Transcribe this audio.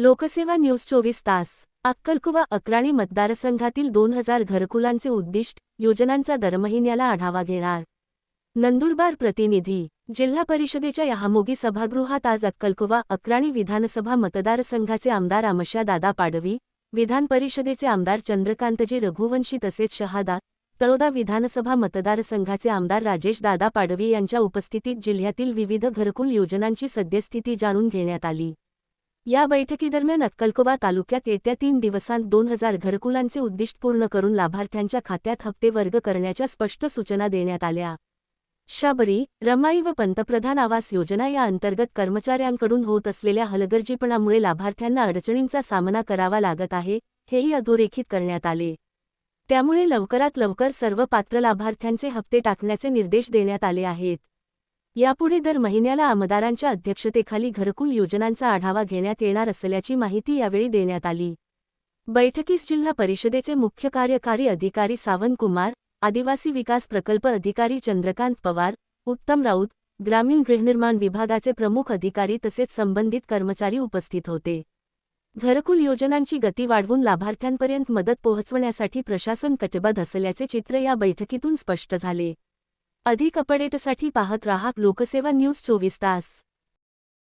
लोकसेवा न्यूज चोवीस तास अक्कलकुवा अक्राणी मतदारसंघातील दोन हजार घरकुलांचे उद्दिष्ट योजनांचा दरमहिन्याला आढावा घेणार. नंदुरबार प्रतिनिधी जिल्हा परिषदेच्या यहामोगी सभागृहात आज अक्कलकुवा अक्राणी विधानसभा मतदारसंघाचे आमदार आमशा दादा पाडवी विधान परिषदेचे आमदार चंद्रकांतजी रघुवंशी तसेच शहादा तळोदा विधानसभा मतदारसंघाचे आमदार राजेश दादा पाडवी यांच्या उपस्थितीत जिल्ह्यातील विविध घरकुल योजनांची सद्यस्थिती जाणून घेण्यात आली. या बैठकीदरम्यान अक्कलकोबा तालुक्यात येत्या तीन दिवसांत दोन हजार घरकुलांचे उद्दिष्ट पूर्ण करून लाभार्थ्यांच्या खात्यात हप्ते वर्ग करण्याच्या स्पष्ट सूचना देण्यात आल्या. शबरी रमाई व पंतप्रधान आवास योजना या अंतर्गत कर्मचाऱ्यांकडून होत असलेल्या हलगर्जीपणामुळे लाभार्थ्यांना अडचणींचा सामना करावा लागत आहे हेही अधोरेखित करण्यात आले. त्यामुळे लवकरात लवकर सर्व पात्र लाभार्थ्यांचे हप्ते टाकण्याचे निर्देश देण्यात आले आहेत. यापुढे दर महिन्याला आमदारांच्या अध्यक्षतेखाली घरकुल योजनांचा आढावा घेण्यात येणार असल्याची माहिती यावेळी देण्यात आली. बैठकीस जिल्हा परिषदेचे मुख्य कार्यकारी अधिकारी सावंत कुमार आदिवासी विकास प्रकल्प अधिकारी चंद्रकांत पवार उत्तम राऊत ग्रामीण गृहनिर्माण विभागाचे प्रमुख अधिकारी तसेच संबंधित कर्मचारी उपस्थित होते. घरकुल योजनांची गती वाढवून लाभार्थ्यांपर्यंत मदत पोहोचवण्यासाठी प्रशासन कटिबद्ध असल्याचे चित्र या बैठकीतून स्पष्ट झाले. अधिक अपडेटसाठी पाहत राहा लोकसेवा न्यूज चोवीस तास.